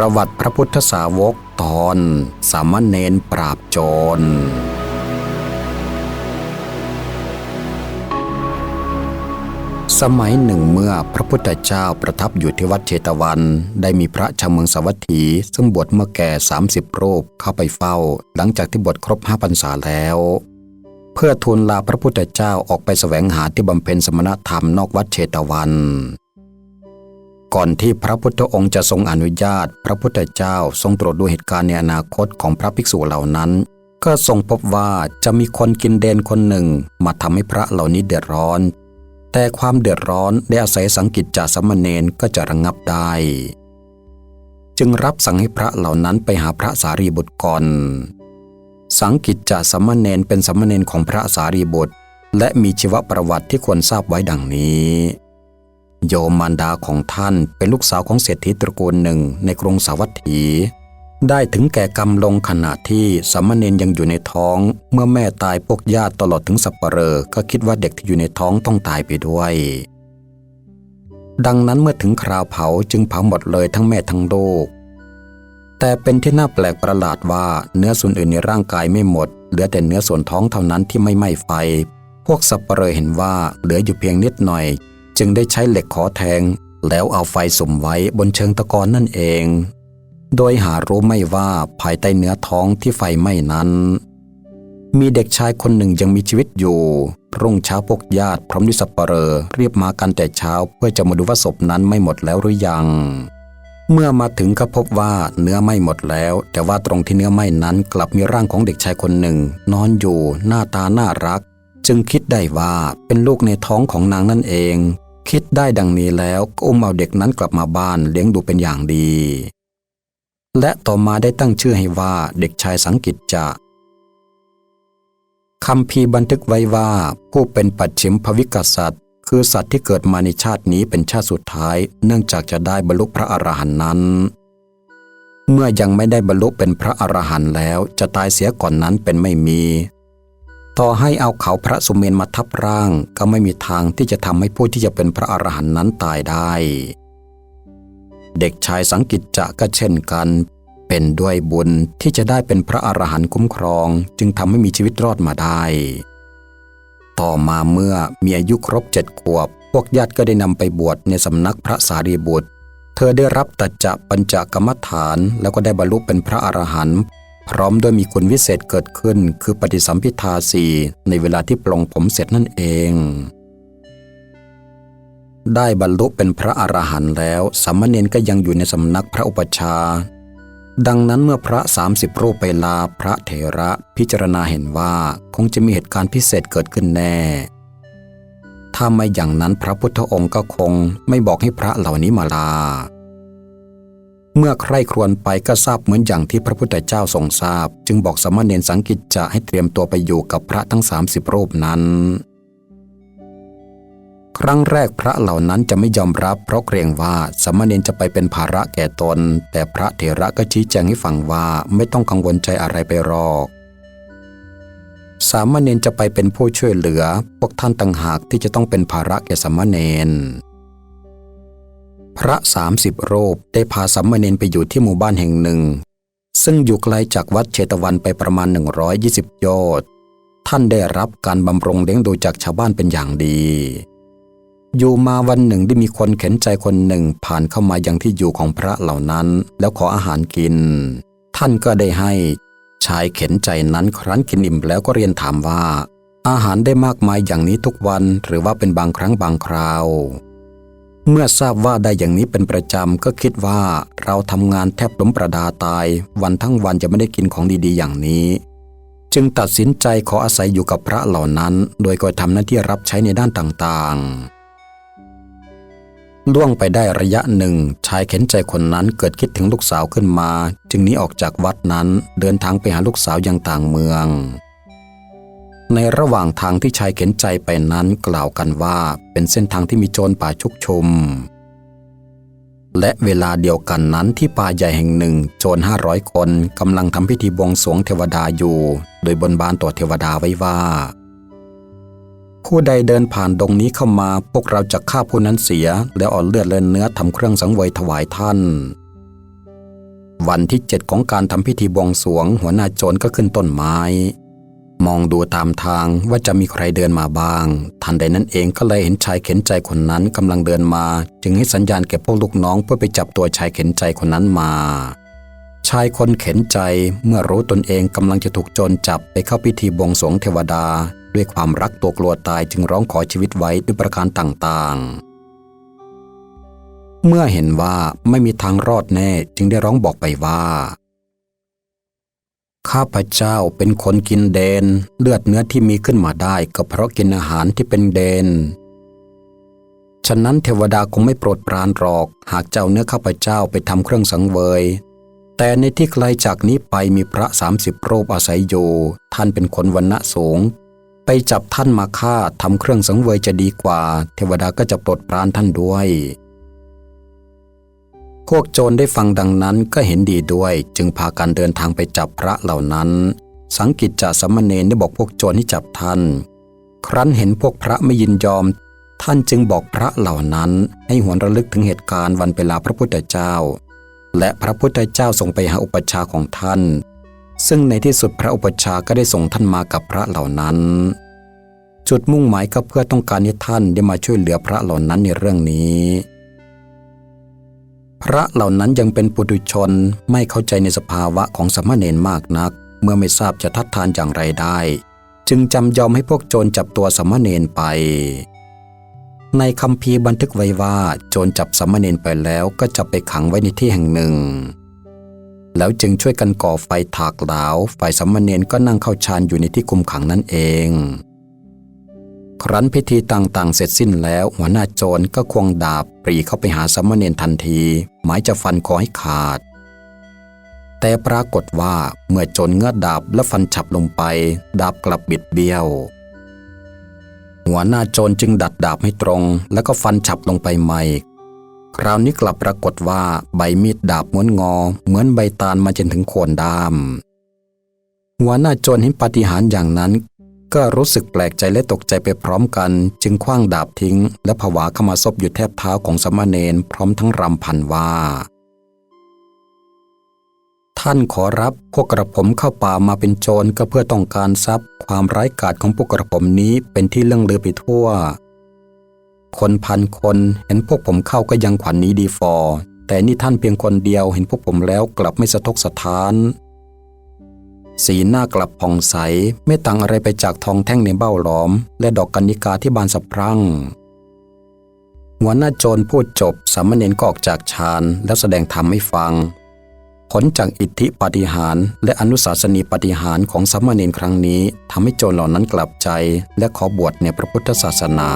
ประวัติพระพุทธสาวกตอนสามเณรปราบโจร สมัยหนึ่งเมื่อพระพุทธเจ้าประทับอยู่ที่วัดเชตวัน ได้มีพระชาวเมืองสวัตถีซึ่งบวชเมื่อแก่ 30 รูปเข้าไปเฝ้า หลังจากที่บวชครบห้าพรรษาแล้ว เพื่อทูลลาพระพุทธเจ้าออกไปแสวงหาที่บำเพ็ญสมณธรรมนอกวัดเชตวัน ก่อนที่พระพุทธองค์จะทรงอนุญาต พระพุทธเจ้าทรงตรวจดูเหตุการณ์ในอนาคตของพระภิกษุเหล่านั้น ก็ทรงพบว่าจะมีคนกินเดนคนหนึ่งมาทำให้พระเหล่านี้เดือดร้อน แต่ความเดือดร้อนได้อาศัยสังกิจจาสมณเณรก็จะระงงับได้ จึงรับสั่งให้พระเหล่านั้นไปหาพระสารีบุตรก่อนสังกิจจาสมณเณรเป็นสมณเณรของพระสารีบุตร และมีชีวประวัติที่ควรทราบไว้ดังนี้ โยมมารดาของท่านเป็นลูกสาวของเศรษฐีตระกูลหนึ่งในกรุงสาวัตถี ได้ถึงแก่กรรมลงขณะที่สามเณรยังอยู่ในท้อง เมื่อแม่ตายพวกญาติตลอดถึงสัปเหร่อก็คิดว่าเด็กที่อยู่ในท้องต้องตายไปด้วย ดังนั้นเมื่อถึงคราวเผาจึงเผาหมดเลยทั้งแม่ทั้งลูกแต่เป็นที่น่าแปลกประหลาดว่าเนื้อส่วนอื่นในร่างกายไม่หมด เหลือแต่เนื้อส่วนท้องเท่านั้นที่ไม่ไหม้ไฟ พวกสัปเหร่อเห็นว่าเหลืออยู่เพียงนิดหน่อย จึงได้ใช้เหล็กขอแทง แล้วเอาไฟสุ่มไว้บนเชิงตะกอนนั่นเอง โดยหารู้ไม่ว่าภายใต้เนื้อท้องที่ไฟไหม้นั้น มีเด็กชายคนหนึ่งยังมีชีวิตอยู่รุ่งเช้าพวกญาติพร้อมด้วยสัปเหร่อเรียบมากันแต่เช้าเพื่อจะมาดูว่าศพนั้นไม่หมดแล้วหรือยัง เมื่อมาถึงก็พบว่าเนื้อไม่หมดแล้ว แต่ว่าตรงที่เนื้อไหม้นั้นกลับมีร่างของเด็กชายคนหนึ่ง นอนอยู่หน้าตาน่ารัก จึงคิดได้ว่าเป็นลูกในท้องของนางนั่นเอง คิดได้ดังนี้แล้วก็อุ้มเอาเด็กนั้นกลับมาบ้านเลี้ยงดูเป็นอย่างดี และต่อมาได้ตั้งชื่อให้ว่าเด็กชายสังกิจจะคำพีบันทึกไว้ว่าผู้เป็นปัจฉิมภวิกษัตริย์ คือสัตว์ที่เกิดมาในชาตินี้เป็นชาติสุดท้าย เนื่องจากจะได้บรรลุพระอรหันต์นั้น เมื่อยังไม่ได้บรรลุเป็นพระอรหันต์แล้วจะตายเสียก่อนนั้นเป็นไม่มี ต่อให้เอาเขาพระสุเมนมาทับร่าง ก็ไม่มีทางที่จะทำให้ผู้ที่จะเป็นพระอรหันต์นั้นตายได้ เด็กชายสังกิจจะก็เช่นกัน เป็นด้วยบุญที่จะได้เป็นพระอรหันต์คุ้มครอง จึงทำให้มีชีวิตรอดมาได้ ต่อมาเมื่อมีอายุครบเจ็ดขวบ พวกญาติก็ได้นำไปบวชในสำนักพระสารีบุตร เธอได้รับตัจจะปัญจกรรมฐานแล้วก็ได้บรรลุเป็นพระอรหันต์ พร้อมด้วยมีคุณวิเศษเกิดขึ้น คือปฏิสัมพิทาสีในเวลาที่ปลงผมเสร็จนั่นเอง ได้บรรลุเป็นพระอรหันต์แล้วสามเณรก็ยังอยู่ในสำนักพระอุปชา ดังนั้นเมื่อพระสามสิบรูปไปลาพระเถระพิจารณาเห็นว่าคงจะมีเหตุการณ์พิเศษเกิดขึ้นแน่ ถ้าไม่อย่างนั้นพระพุทธองค์ก็คงไม่บอกให้พระเหล่านี้มาลา เมื่อใครครวญไปก็ทราบเหมือนอย่างที่พระพุทธเจ้าทรงทราบ จึงบอกสามเณรสังกิจจะให้เตรียมตัวไปอยู่กับพระทั้งสามสิบรูปนั้น ครั้งแรกพระเหล่านั้นจะไม่ยอมรับ เพราะเกรงว่าสามเณรจะไปเป็นภาระแก่ตน แต่พระเถระก็ชี้แจงให้ฟังว่าไม่ต้องกังวลใจอะไรไปหรอกสามเณรจะไปเป็นผู้ช่วยเหลือ พวกท่านต่างหากที่จะต้องเป็นภาระแก่สามเณร พระสามสิบรูปได้พาสามเณรไปอยู่ที่หมู่บ้านแห่งหนึ่ง ซึ่งอยู่ไกลจากวัดเชตวันไปประมาณ 120 โยชน์ท่านได้รับการบำรุงเลี้ยงดูจากชาวบ้านเป็นอย่างดี อยู่มาวันหนึ่งได้มีคนเข็นใจคนหนึ่งผ่านเข้ามายังที่อยู่ของพระเหล่านั้น แล้วขออาหารกิน ท่านก็ได้ให้ชายเข็นใจนั้นครั้นกินอิ่มแล้วก็เรียนถามว่า อาหารได้มากมายอย่างนี้ทุกวันหรือว่าเป็นบางครั้งบางคราว เมื่อทราบว่าได้อย่างนี้เป็นประจำก็คิดว่าเราทำงานแทบล้มประดาตาย วันทั้งวันจะไม่ได้กินของดีๆ อย่างนี้ จึงตัดสินใจขออาศัยอยู่กับพระเหล่านั้น โดยก็ทำหน้าที่รับใช้ในด้านต่างๆ ล่วงไปได้ระยะหนึ่งชายเข็นใจคนนั้นเกิดคิดถึงลูกสาวขึ้นมา จึงหนีออกจากวัดนั้นเดินทางไปหาลูกสาวยังต่างเมือง ในระหว่างทางที่ชายเข็นใจไปนั้นกล่าวกันว่าเป็นเส้นทางที่มีโจรป่าชุกชุม และเวลาเดียวกันนั้นที่ป่าใหญ่แห่งหนึ่งโจรห้าร้อยคนกำลังทำพิธีบวงสรวงเทวดาอยู่ โดยบนบานต่อเทวดาไว้ว่า ผู้ใดเดินผ่านดงนี้เข้ามาพวกเราจะฆ่าผู้นั้นเสีย แล้วเอาเลือดและเนื้อทำเครื่องสังเวยถวายท่านวันที่เจ็ดของการทำพิธีบวงสรวงหัวหน้าโจรก็ขึ้นต้นไม้ มองดูตามทางว่าจะมีใครเดินมาบ้าง ทันใดนั้นเองก็เลยเห็นชายเข็นใจคนนั้นกำลังเดินมา จึงให้สัญญาณแก่พวกลูกน้องเพื่อไปจับตัวชายเข็นใจคนนั้นมา ชายคนเข็นใจเมื่อรู้ตนเองกำลังจะถูกโจรจับไปเข้าพิธีบวงสรวงเทวดา ด้วยความรักตัวกลัวตายจึงร้องขอชีวิตไว้ด้วยประการต่างๆ เมื่อเห็นว่าไม่มีทางรอดแน่จึงได้ร้องบอกไปว่า ข้าพเจ้าเป็นคนกินเดน เลือดเนื้อที่มีขึ้นมาได้ก็เพราะกินอาหารที่เป็นเดน ฉะนั้นเทวดาคงไม่โปรดปรานหรอก หากเจ้าเนื้อข้าพเจ้าไปทำเครื่องสังเวย แต่ในที่ไกลจากนี้ไปมีพระสามสิบรูปอาศัยอยู่ท่านเป็นคนวันณะสูง ไปจับท่านมาฆ่าทำเครื่องสังเวยจะดีกว่า เทวดาก็จะโปรดปรานท่านด้วย พวกโจรได้ฟังดังนั้นก็เห็นดีด้วย จึงพากันเดินทางไปจับพระเหล่านั้น สังกิจจาสมณเณรได้บอกพวกโจรให้จับท่าน ครั้นเห็นพวกพระไม่ยินยอม ท่านจึงบอกพระเหล่านั้น ให้หวนระลึกถึงเหตุการณ์วันเวลาพระพุทธเจ้า และพระพุทธเจ้าส่งไปหาอุปชาของท่าน ซึ่งในที่สุดพระอุปชาก็ได้ส่งท่านมากับพระเหล่านั้น จุดมุ่งหมายก็เพื่อต้องการให้ท่านได้มาช่วยเหลือพระเหล่านั้นในเรื่องนี้ พระเหล่านั้นยังเป็นปุถุชนไม่เข้าใจในสภาวะของสามเณรมากนัก เมื่อไม่ทราบจะทัดทานอย่างไรได้ จึงจำยอมให้พวกโจรจับตัวสามเณรไป ในคำพีบันทึกไว้ว่า โจรจับสามเณรไปแล้วก็จะไปขังไว้ในที่แห่งหนึ่ง แล้วจึงช่วยกันก่อไฟถากหลาวฝ่ายสามเณรก็นั่งเข้าฌานอยู่ในที่คุมขังนั่นเอง ครั้นพิธีต่างๆ เสร็จสิ้นแล้วหัวหน้าโจรก็ควงดาบปรีเข้าไปหาสามเณรทันที หมายจะฟันคอให้ขาด แต่ปรากฏว่าเมื่อโจรเงื้อดาบและฟันฉับลงไป ดาบกลับบิดเบี้ยว หัวหน้าโจรจึงดัดดาบให้ตรง แล้วก็ฟันฉับลงไปใหม่ คราวนี้กลับปรากฏว่าใบมีดดาบม้วนงอ เหมือนใบตาลมาจนถึงโคนดามหัวหน้าโจรเห็นปฏิหารอย่างนั้น ก็รู้สึกแปลกใจและตกใจไปพร้อมกัน จึงคว้างดาบทิ้ง และผวาเข้ามาซบอยู่แทบเท้าของสามเณรพร้อมทั้งรำพันว่า ท่านขอรับพวกกระผมเข้าป่ามาเป็นโจรก็เพื่อต้องการทรัพย์ ความร้ายกาจของพวกกระผมนี้เป็นที่เลื่องลือไปทั่ว คนพันคนเห็นพวกผมเข้าก็ยังขวัญนนี้ดีฟอแต่นี่ท่านเพียงคนเดียวเห็นพวกผมแล้วกลับไม่สะทกสะท้าน สีหน้ากลับผ่องใส ไม่ต่างอะไรไปจากทองแท่งในเบ้าหลอม และดอกกัญญิกาที่บานสะพรั่งหัวหน้าโจรพูดจบสามเณรก็ออกจากฌานแล้วแสดงธรรมให้ฟัง ผลจากอิทธิปฏิหารและอนุสาสนีปฏิหารของสามเณรครั้งนี้ทำให้โจรเหล่านั้นกลับใจ และขอบวชในพระพุทธศาสนา